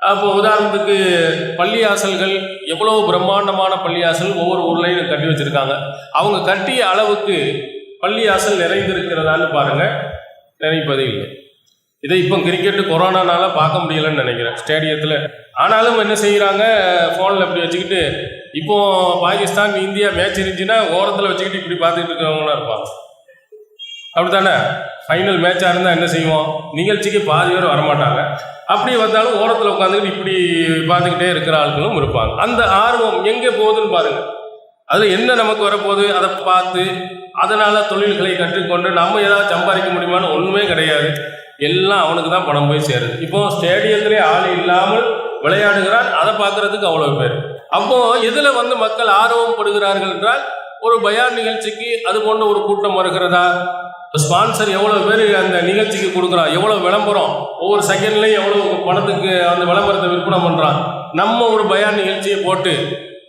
அப்போ உதாரணத்துக்கு பள்ளியாசல்கள் எவ்வளோ பிரம்மாண்டமான பள்ளியாசல் ஒவ்வொரு ஊர்லேயும் கட்டி வச்சுருக்காங்க. அவங்க கட்டிய அளவுக்கு பள்ளியாசல் நிறைந்திருக்கிறதான்னு பாருங்கள் நினைப்பதே இல்லை. இதை இப்போ கிரிக்கெட்டு கொரோனானால பார்க்க முடியலன்னு நினைக்கிறேன் ஸ்டேடியத்தில் ஆனாலும் என்ன செய்கிறாங்க ஃபோனில் இப்படி வச்சுக்கிட்டு இப்போது பாகிஸ்தான் இந்தியா மேட்ச் இருந்துச்சுன்னா ஓரத்தில் வச்சுக்கிட்டு இப்படி பார்த்துக்கிட்டு இருக்கிறவங்களாம் இருப்பாங்க. அப்படித்தானே? ஃபைனல் மேட்சாக இருந்தால் என்ன செய்வோம்? நிகழ்ச்சிக்கு பாதி பேர் வரமாட்டாங்க. அப்படி வந்தாலும் ஓரத்தில் உட்காந்துக்கிட்டு இப்படி பார்த்துக்கிட்டே இருக்கிற ஆட்களும் இருப்பாங்க. அந்த ஆர்வம் எங்கே போகுதுன்னு பாருங்கள் அதில் என்ன நமக்கு வரப்போகுது? அதை பார்த்து அதனால் தொழில்களை கற்றுக்கொண்டு நம்ம ஏதாவது சம்பாதிக்க முடியுமான்னு ஒன்றுமே கிடையாது. எல்லாம் அவனுக்கு தான் பணம் போய் சேருது. இப்போ ஸ்டேடியத்திலே ஆள் இல்லாமல் விளையாடுகிறான். அதை பார்க்குறதுக்கு அவ்வளோ பேர். அப்போ எதில் வந்து மக்கள் ஆர்வம் படுகிறார்கள் என்றால் ஒரு பயான் நிகழ்ச்சிக்கு அது போன்ற ஒரு கூட்டம் வருகிறதா? ஸ்பான்சர் எவ்வளோ பேர் அந்த நிகழ்ச்சிக்கு கொடுக்குறான் எவ்வளோ விளம்பரம்? ஒவ்வொரு செகண்ட்லேயும் எவ்வளோ பணத்துக்கு அந்த விளம்பரத்தை விற்பனை பண்ணுறான் நம்ம ஒரு பயான் நிகழ்ச்சியை போட்டு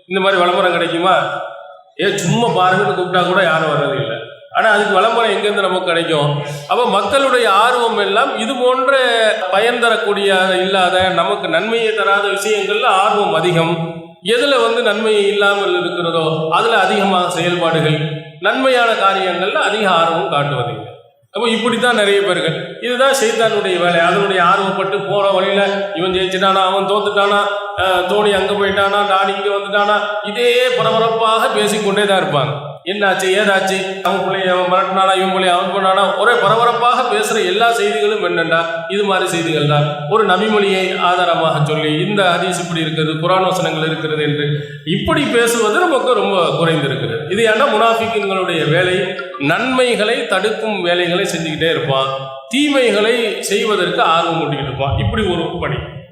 இந்த மாதிரி விளம்பரம் கிடைக்குமா? ஏ சும்மா பாருங்கன்னு கூப்பிட்டா கூட யாரும் வர்றது இல்லை. ஆனால் அதுக்கு விளம்பரம் எங்கேருந்து நமக்கு கிடைக்கும்? அப்போ மக்களுடைய ஆர்வம் எல்லாம் இது போன்ற பயன் தரக்கூடிய இல்லாத நமக்கு நன்மையை தராத விஷயங்கள்ல ஆர்வம் அதிகம். எதில் வந்து நன்மை இல்லாமல் இருக்கிறதோ அதில் அதிகமாக செயல்பாடுகள் நன்மையான காரியங்களில் அதிக ஆர்வம் காட்டுவதில்லை. அப்போ இப்படி தான் நிறைய பேர்கள். இதுதான் செய்தானுடைய வேலை. அதனுடைய ஆர்வப்பட்டு போகிற வழியில் இவன் ஜெயிச்சிட்டானா அவன் தோத்துட்டானா தோனி அங்கே போயிட்டானா நான் இங்கே வந்துட்டானா இதே பரபரப்பாக பேசிக்கொண்டே தான் இருப்பாங்க. என்னாச்சு ஏதாச்சு? அவன் பிள்ளைய அவன் மிரட்டினானா இவன் பிள்ளைய அவன் பண்ணானா? ஒரே பரபரப்பாக பேசுகிற எல்லா செய்திகளும் என்னென்னா இது மாதிரி செய்திகள் தான் ஒரு நபிமொழியை ஆதாரமாக சொல்லி இந்த ஹதீஸ் இப்படி இருக்கிறது குரான் வசனங்கள் இருக்கிறது என்று இப்படி பேசுவது நமக்கு ரொம்ப குறைந்திருக்கிறது இது ஏன்னா முனாஃபிக்கின்களுடைய வேலை? நன்மைகளை தடுக்கும் வேலைகளை செஞ்சுக்கிட்டே இருப்பான். தீமைகளை செய்வதற்கு ஆர்வம் ஊட்டிக்கிட்டு இருப்பான். இப்படி ஒரு பணி.